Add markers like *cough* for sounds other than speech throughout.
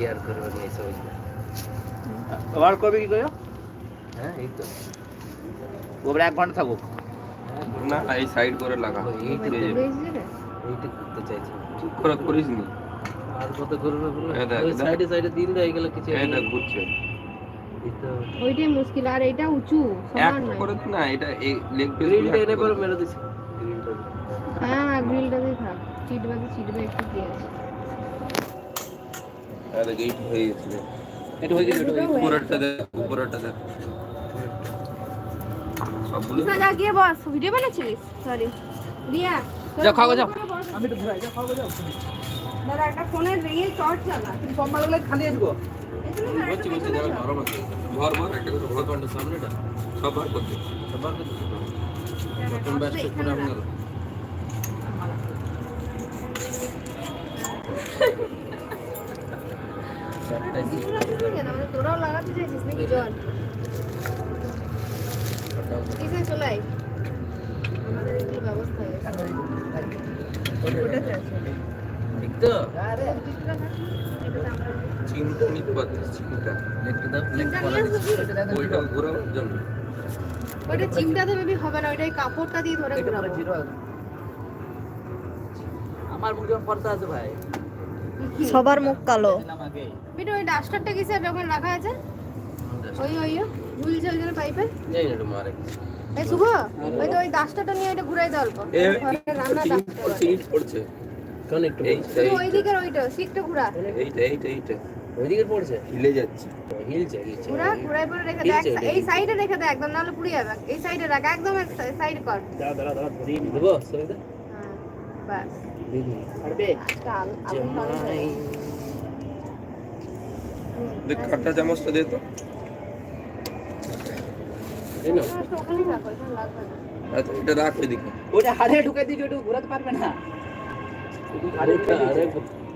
ইয়ার করবে না এইসব আবার কবে কি করো হ্যাঁ এই তো। ওপরে এক ঘণ্টা থাকুক। না এই সাইড করে লাগা। এইটা এই যে, এইটা করতে চাইছি। ঠিক করে করিস নি। আর কত করবে বলো? ওই সাইডে সাইডে দিন দেয় গেলে কিছু এই দেখ ঘুরছে। ওইটাই মুশকিল আর এটা উঁচু সমান নয়। করে না এটা এই লেগ পিস গ্রিলটা এনে পরে মেরে দিছি। হ্যাঁ গ্রিলটাতে থাক। চিটবাকে চিটবে একটু দিয়ে। আছে আরে গেট হয়ে গেছে। এটা হয়ে গেছে এটা হয়ে গেছে। উপরেরটা দেখ উপরেরটা দেখ। সবগুলো না যা গিয়ে বস ভিডিও বানাচ্ছিলিস? সরি রিয়া যাও, খাও যাও। আমি তো ঘুরাই যাও খাও যাও দাদা একটা ফোনের রিল টর্চ চালা। কম ভালো লাগলে খালি আসব। বলছি বলছি যারা নরম আছে ঘর ঘর একটা করে ঘর কোনটা সামনেটা। সব বার করতে। সবার করতে। প্রথম ব্যাচটা পুরো আপনার তোরাও লাগাতে চাইছিস নাকি জল কিসে চলাই আমাদের একটু ব্যবস্থা ঠিক তো নিতে পারছিস দাও ওইটা বেবি হবে না ওইটাই কাপড়টা দিয়ে ধরে ঘোরাবো আমার মুখ যেমন পড়তে আছে ভাই। সবার মুখ কালো। বেটা ওই ডাস্টারটা কিসের যখন রাখা আছে। ওই ওই ঝুলছে ওই জন্য পাইপে। যাই না মারে। এই শুভ ওই তো ওই ডাস্টারটা নিয়ে এটা ঘুরাই দাও অল্প। রান্না চিট পড়ছে ইট পড়ছে। কোন একটু এই ওই দিকের ওইটা সিটটা ঘুরা। এইটা এইটা এইটা। ওইদিকে পড়ছে? হিলে যাচ্ছে। হিলছে হিলছে ঘুরা ঘুরাই পরে রেখে দেখ। এই সাইডে রেখে দে একদম নাহলে পুড়ে যাবে। এই সাইডে রাখ একদম সাইড কর। দাঁড়া দাঁড়া দাঁড়া ধরি। দেবো হ্যাঁ, বাস। দিদি ছাড়বে আজকে আল- আগুন ধরে জামাই দেখ কাটা চামচটা দে তো এই না যাবে। ওখানেই রাখো এখানে লাগবে না আচ্ছা, এটা রাখ ওইদিকে ওটা হাড়ে ঢুকাই দিয়েছি ওটা ঘোরাতে পারবে না আরে আরে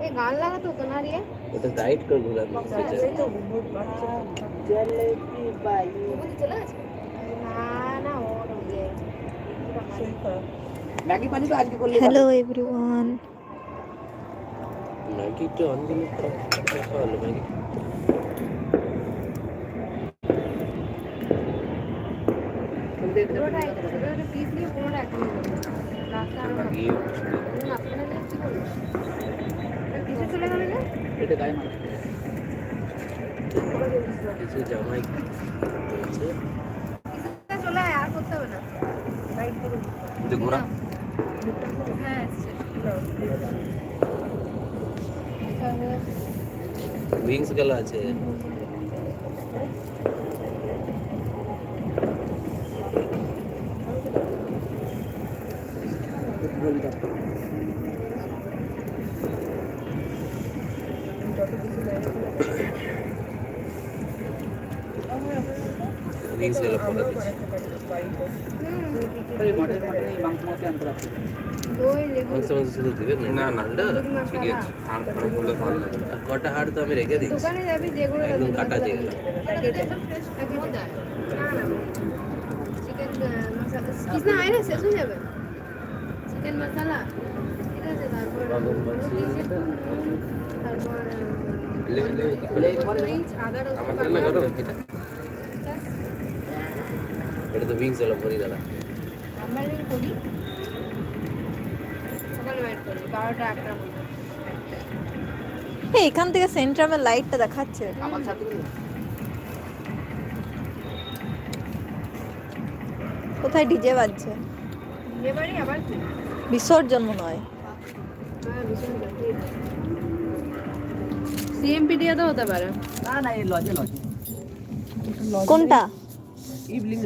এই গান লাগাতো তো না রে ওটা টাইট করে ঘুরা বুঝি চলে গেছে না না ওর ইয়ে ম্যাগি পানি তো আজকে করলে হ্যালো এভরিওয়ান ম্যাগি তো অঞ্জলি ভালো ম্যাগি পুরোটা পুরোটা পিস নিয়ে পুরোটা এখন লাস্টটা আরও ম্যাগি না আপনারা কি করবেন কিসে চলে গেল যে এটা গায়ে কিছু জামাই চলে আর করতে হবে না হ্যাঁ। উইংস গেল আছে উইংস গেল পরে দিচ্ছি এই মডেল মডেল এই মাংস মধ্যে আনতে রাখছি ওই লেবু মাংস মাংস শুধু দিবেন না না ঠিক আছে। আর আর বলে ভালো লাগে আর কটা হাড় তো আমি রেখে দিচ্ছি দোকানে যাবি একদম কাটা যেগুলো না শেষ হয়ে যাবে। চিকেন মশলা ঠিক আছে? তারপর। তারপর আদা রসুন এটা তো উইংস আমরা করি। সকালে করি বারোটা একটার মধ্যে এখান থেকে সেন্ট্রামের লাইটটা দেখাচ্ছে। আমার সাথে কোথায় ডিজে বাজছে? এবারে আবার কি বিসর্জন মনে হয় ভীষণ সিএমপিডিয়া তো হতে পারে। না না এই লজে লজে। কোনটা? ইভলিং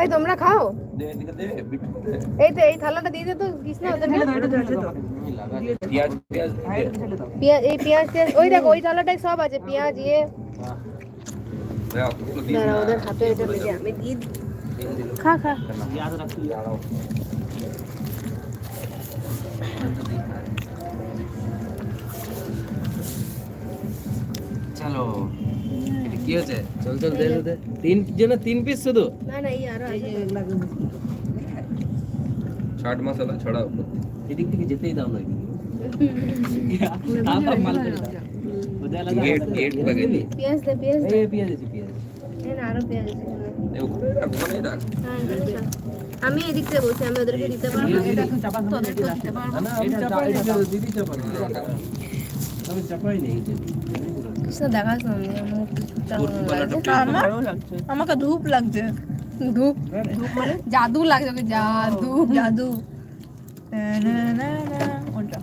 এই তোমরা খাও। এই তো এই থালাটা দিয়ে দে তো কৃষ্ণা ওদের পেঁয়াজ পেঁয়াজ পেঁয়াজ এই পেঁয়াজ টেয়াজ ওই দেখো ওই থালাটায় সব আছে পেঁয়াজ ইয়ে। না। ওদের হাতে এটা দিয়ে আমি দিয়ে দিই। খা খা। চলো এটা কি হচ্ছে চল চল দে দে, দে। তিন জন তিন পিস শুধু? না না এই আরও আছে। চাট মশলা ছড়াও। এদিক থেকে যেতেই দাও না। তারপর মাল করে দাও। গেট। গেট বাগেলি পেঁয়াজ দে পেঁয়াজ দে। পেঁয়াজ আছে পেঁয়াজ না, আরও পেঁয়াজ আছে। হ্যাঁ, এখানে রাখ। আমি এদিক থেকে বলছি আমি ওদেরকে দিতে পারব আমাকে ধূপ লাগছে। ধূপ। ধূপ মানে? জাদু লাগছে জাদু জাদু। ওটা।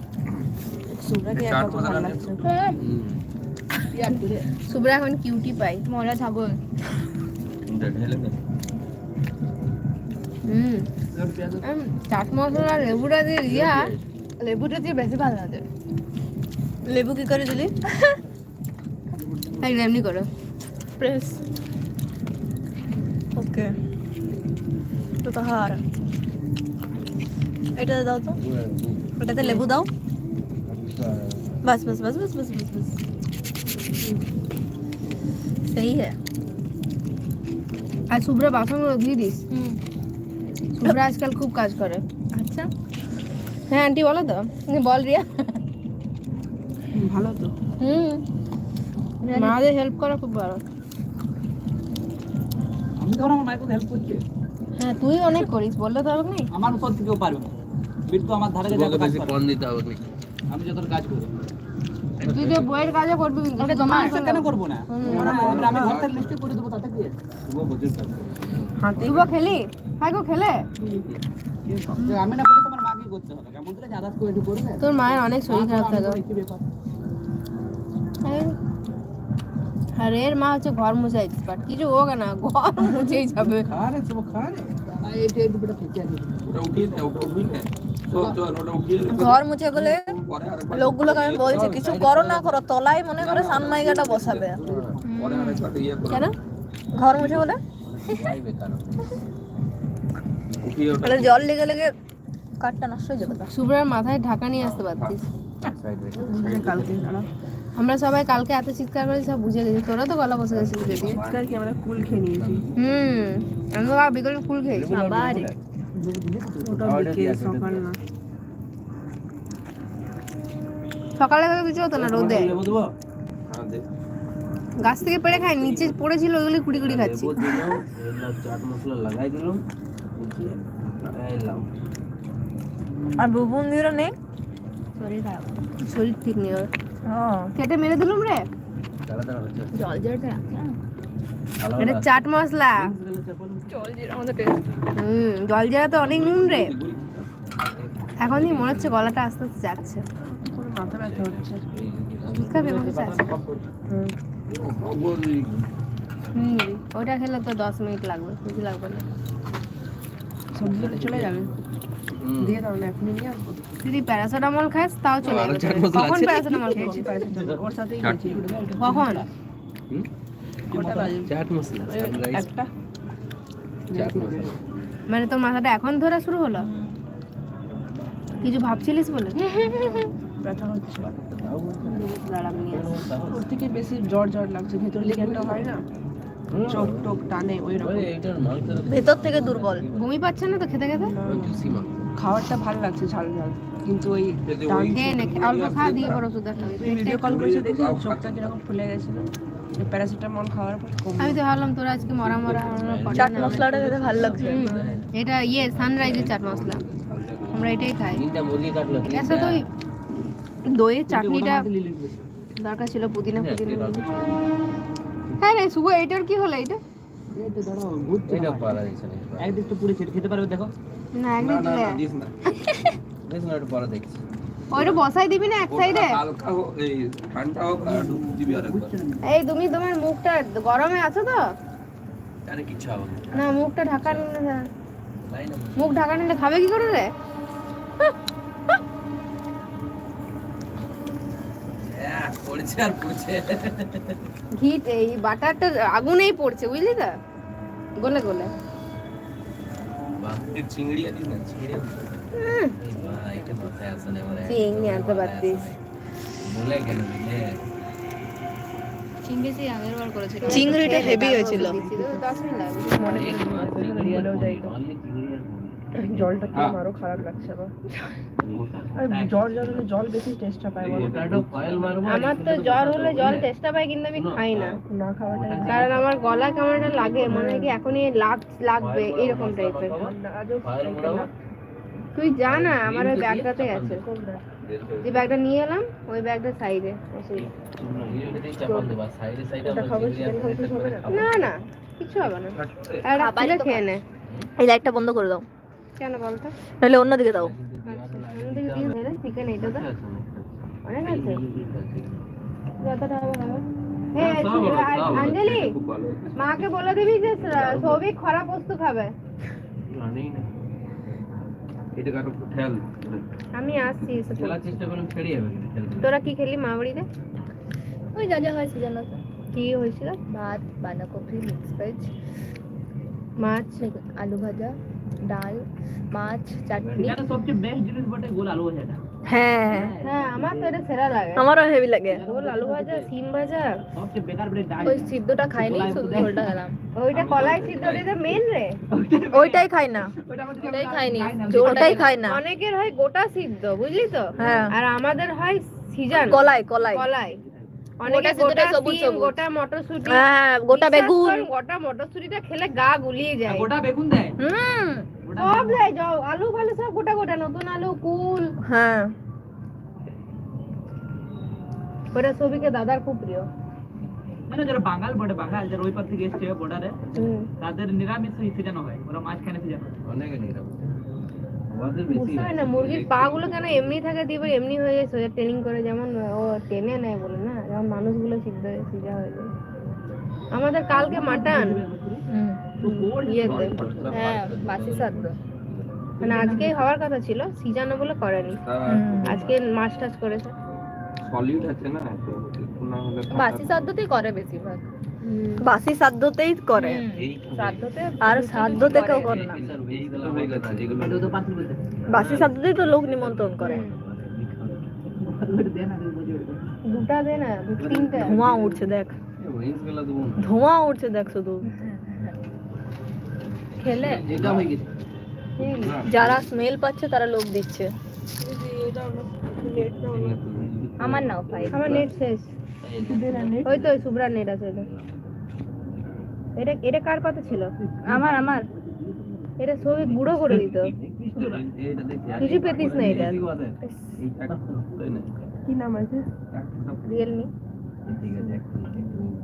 শুভ্রা এখন কিউটি পাই মরা ছাগল। এটা ঢেলে দে। হুম আম, চাট মশলা লেবুটা দিয়ে দিয়া লেবুটা দিয়ে বেশি ভালো লাগে লেবু কি করে দিলি একদম এমনি করো প্রেস ওকে তো তাহার এটা দাও তো ওটাতে লেবু দাও बस बस बस बस बस बस बस सही है আর শুভ্রা বাসনগুলো ধুয়ে দিস। শুভ্রা আজকাল খুব কাজ করে। আচ্ছা। হ্যাঁ আন্টি বলো তো। বল রিয়া। ভালো তো। হুম। মাদের হেল্প করা খুব ভালো। আমি তো আমার মায়ের হেল্প করতে হ্যাঁ তুই অনেক করিস বললে তো হবে আমার উপর থেকেও পারবে বিট্টু আমার ধারে যাবে কাজ কাছে কোন দিতে হবে আমি যত কাজ করি। তুই তো বইয়ের কাজও করবি ওটা তোমার তোমার কেন করব। না? আমি ঘর থেকে লিস্টে করে দেবো তাতে কি? তুই খেলি? হাই গো খেলে? আমি না করলে তোমার মাকেই করতে হবে। কেমন করে আদার্স করে একটু করবে তোর মায়ের অনেক শরীর খারাপ থাকে। কি আর এর মা হচ্ছে ঘর মুছাই বাট কিছু হোক না ঘর মুছেই যাবে। ঘর মুছে গেলে লোকগুলোকে আমি বলছি কিছু করো না করো তলায় মনে করে সানমাইগাটা বসাবে। কেন? ঘর মুছে তাহলে জল লেগে লেগে কাঠটা নষ্ট হয়ে যাবে। শুভ্রার মাথায় ঢাকা নিয়ে আসতে পারতিস। আমরা সবাই কালকে এত চিৎকার করে সব বুঝে গেছি। তোরা তো গলা বসে যদি আজকাল কি আমরা কুল খেয়ে নিয়েছি? হুম আমি তো বিকেলে ফুল খেয়েছি। আবার ওটা বিকেল সকাল না। সকালে থেকে কিছু হতো না রোদে। হ্যাঁ। গাছ থেকে পেড়ে খাই নিচে পড়েছিল ওগুলি কুড়ি কুড়ি খাচ্ছি। বুঝিয়ে এলাম আর বুবুন দিরা নেই শরীর খারাপ। শরীর ঠিক নেই ওর। হ্যাঁ কেটে মেরে দিলুম রে। জল জলটা এটা চাট মশলা। জল জিরা আমাদের টেস্ট হুম জল জিরা তো অনেক নুন রে। এখনই মনে হচ্ছে গলাটা আস্তে আস্তে যাচ্ছে। মাথা ব্যথা হচ্ছে। বসে আছে। হুম। ওটা খেলে তো দশ মিনিট লাগবে বেশি লাগবে না। সবজি চলে যাবে। দিয়ে দাও না এখনই নিয়ে আসব। যদি প্যারাসিটামল খাস তাও চলে আরও যাবে কখন প্যারাসিটামল খেয়েছিস ওর সাথেই গেছি কখন? হুম? কটা বাজে? চাট মশলা একটা। মানে তোর মাথাটা এখন ধরা শুরু হলো? কিছু ভাবছিলিস বলে? ব্যথা হচ্ছে। ওর থেকে বেশি জ্বর জ্বর লাগছে ভেতর একটা হয় না? চোখ টোক টানে ওই রকম। ভেতর থেকে দুর্বল। বমি পাচ্ছে না তো খেতে খেতে? খাবারটা ভালো লাগছে ঝাল ঝাল কিন্তু ওই অল্প খা দিয়ে বড় ওষুধ ভিডিও কল করেছে দেখি? চোখটা কীরকম ফুলে গেছিল। প্যারাসিটামল খাওয়ার পর কম আমি তো ভাবলাম তোরা আজকে মরা মরা চাট মশলাটা খেতে ভালো লাগছে। হুম, এটা ইয়ে সানরাইজের চাট মশলা। আমরা এটাই খাই। তিনটা মুরগি কাটলো এর সাথে ওই দইয়ের চাটনিটা। দরকার ছিল পুদিনা পুদিনা। হ্যাঁ রে শুভ এইটার কি হলো এটা তো তো তুমি তোমার মুখটা গরমে আছো তো? আরে কিচ্ছু হবে না। না মুখটা ঢাকা নিলে মুখ ঢাকা নিলে খাবে কি করে রে? ঘি এই বাটারটা আগুনেই পড়ছে বুঝলি তো? গলে গলে। চিংড়ি আনতে পারতিস। চিংড়িটা হেভি হয়েছিল। দশ মিনিট জলটা হ্যাঁ। আরও খারাপ লাগছে আবার। *laughs* জ্বর জ্বর হলে জল বেশি টেস্টটা পায় আর আমার তো জ্বর হলে জল পাই কিন্তু আমি খাই না। না খাওয়াটা কারণ আমার গলা কেমন একটা লাগে মনে হয় কি এখনই লাগ লাগবে এরকম টাইপের তুই যা না আমার ওই ব্যাগটাতে আছে যে ব্যাগটা নিয়ে এলাম ওই ব্যাগটা সাইডে না? না কিছু হবে না। আর খেয়ে নে। এই লাইটটা বন্ধ করে দাও। কেন বলতো? নাহলে অন্যদিকে দাও। চিকেন এটা তো অনেক আছে। যতটা হবে হবে হ্যাঁ সব ভালো, আর সব ভালো। অঞ্জলি মাকে বলে দিবি যে সৌভিক খরা পোস্ত খাবে এটা কারও খেয়াল আমি আসছি এসে খেলার চেষ্টা করলাম ছেড়ে যাবে তোরা কি খেলি মা বাড়িতে ওই যা যা হয় জানো আছে কি হয়েছিল? ভাত বাঁধাকপি মিক্স ভেজ মাছ? আলু ভাজা। ডাল মাছ চাটনি। এটা সবচেয়ে বেস্ট জিনিস বটে গোল আলু ভাজাটা হ্যাঁ। হ্যাঁ আমার তো এটা সেরা লাগে। আমারও হেভি লাগে। ওল আলু ভাজা সিম ভাজা। সবচেয়ে বেকার বেড়ে ডাল। ওই সিদ্ধটা খাইনি শুধু ঝোলটা খেলাম। ওইটা কলাই সিদ্ধ এটা মেন রে। ওইটাই খাই না। ওটাই খাইনি ওটাই খাই না। অনেকের হয় গোটা সিদ্ধ বুঝলি তো? হ্যাঁ। আর আমাদের হয় সিজন। কলাই কলাই। কলাই। অনেকে গোটা সবুজ সবুজ। গোটা মটরশুঁটি। হ্যাঁ গোটা বেগুন। গোটা মটরশুঁটিটা খেলে গা গুলিয়ে যায়। গোটা বেগুন দেয়? হুম। সব দেয় যাও আলু ফালু সব গোটা গোটা নতুন আলু কুল। হ্যাঁ। ওটা ছবিকে দাদার খুব প্রিয়। মানে যারা বাঙাল বটে বাঙাল যারা ওই পার থেকে এসছে বর্ডারে তাদের নিরামিষ সিজানো হয় ওরা মাছ খায় না সিজানো হয়। অনেকে নিরাপদ আমাদের বেশি বুঝতে হয় না মুরগির পা গুলো কেন এমনি থাকে দিয়ে এমনি হয়ে যায় সোজা ট্রেনিং করে যেমন ও টেনে নেয় বলে না যেমন মানুষগুলো সিদ্ধ সিজা হয়ে যায়। আমাদের কালকে মাটন ইয়েতে। হ্যাঁ বাসি মানে আজকেই হওয়ার কথা ছিল সিজানো বলে করেনি। আজকে মাছ টাছ করেছে। সলিড আছে না তো না হলে বাসি সাধ্যতেই করে বেশিরভাগ। বাসি সাধ্যতেই করে। আর সাধ্যতে কেউ করে। না। হয়ে বাসি তো লোক নিমন্ত্রণ করে। দুটা দে না তিনটা ধোঁয়া উঠছে দেখ। ধোঁয়া উঠছে দেখ শুধু। খেলে? যারা স্মেল পাচ্ছে তারা লোক দিচ্ছে। আমার নাও ভাই আমার নেট শেষ। ওই তো ওই শুভ্রার নেট আছে এটা এটা কার পাতা ছিল? আমার আমার। এটা সবই বুড়ো করে দিত। এইটা কিছু পেতিস না এটা। কি নাম আছে? রিয়েলমি। ঠিক আছে এক মিনিট।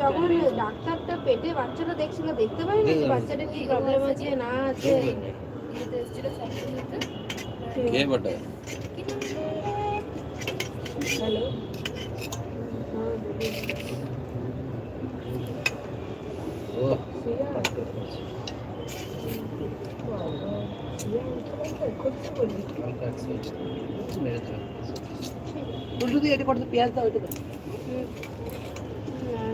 যখন ডাক্তারটা পেটে বাচ্চাটা দেখছিল দেখতে পারিনি যে বাচ্চাটা কি প্রবলেম আছে না আছে কে বটে হ্যালো এটা করতে পেঁয়াজ দাও এটা এটা কাঁচা গালাতে কি পেঁয়াজ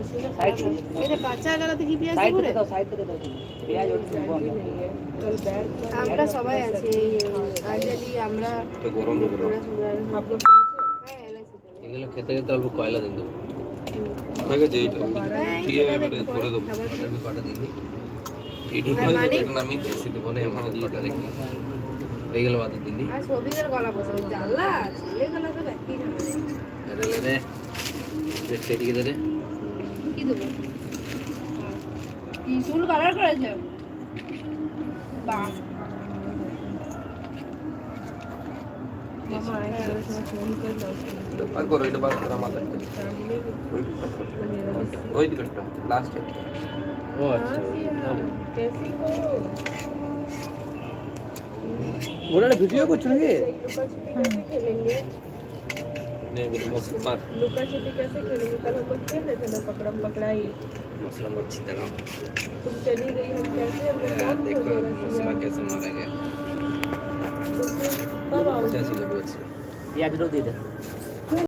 সাইড দিব থেকে দাও সাইড থেকে দাও পেঁয়াজ ওটা আমরা সবাই আছি আমরা। এগুলো খেতে খেতে অল্প কয়লা দিন দেবো। এইটা। ঠিক আছে করে দেবো। কটা হ্যাঁ, মানে? আমি কেসি দেবো না এমন দিটা দেখি। হয়ে গেল বাদ দিলি আর রে পেট কেটে দে। রে কি দেবো? কি চুল কালার করেছে বার করো এটা বার করো মাথায়। লাস্টে ও আচ্ছা, ভিডিও করছ নাকি? નિર્મિત મસ્કુમાર લુકા સિટી कैसे किलोमीटर हमको खेल रहे थे ना पकड़म पकड़ाई मसलम अच्छी तरह तुम चली गई हम कैसे हम देखो मुसलमान कैसे मारा गया तब आओ जैसे लोग अच्छे या विरोधी था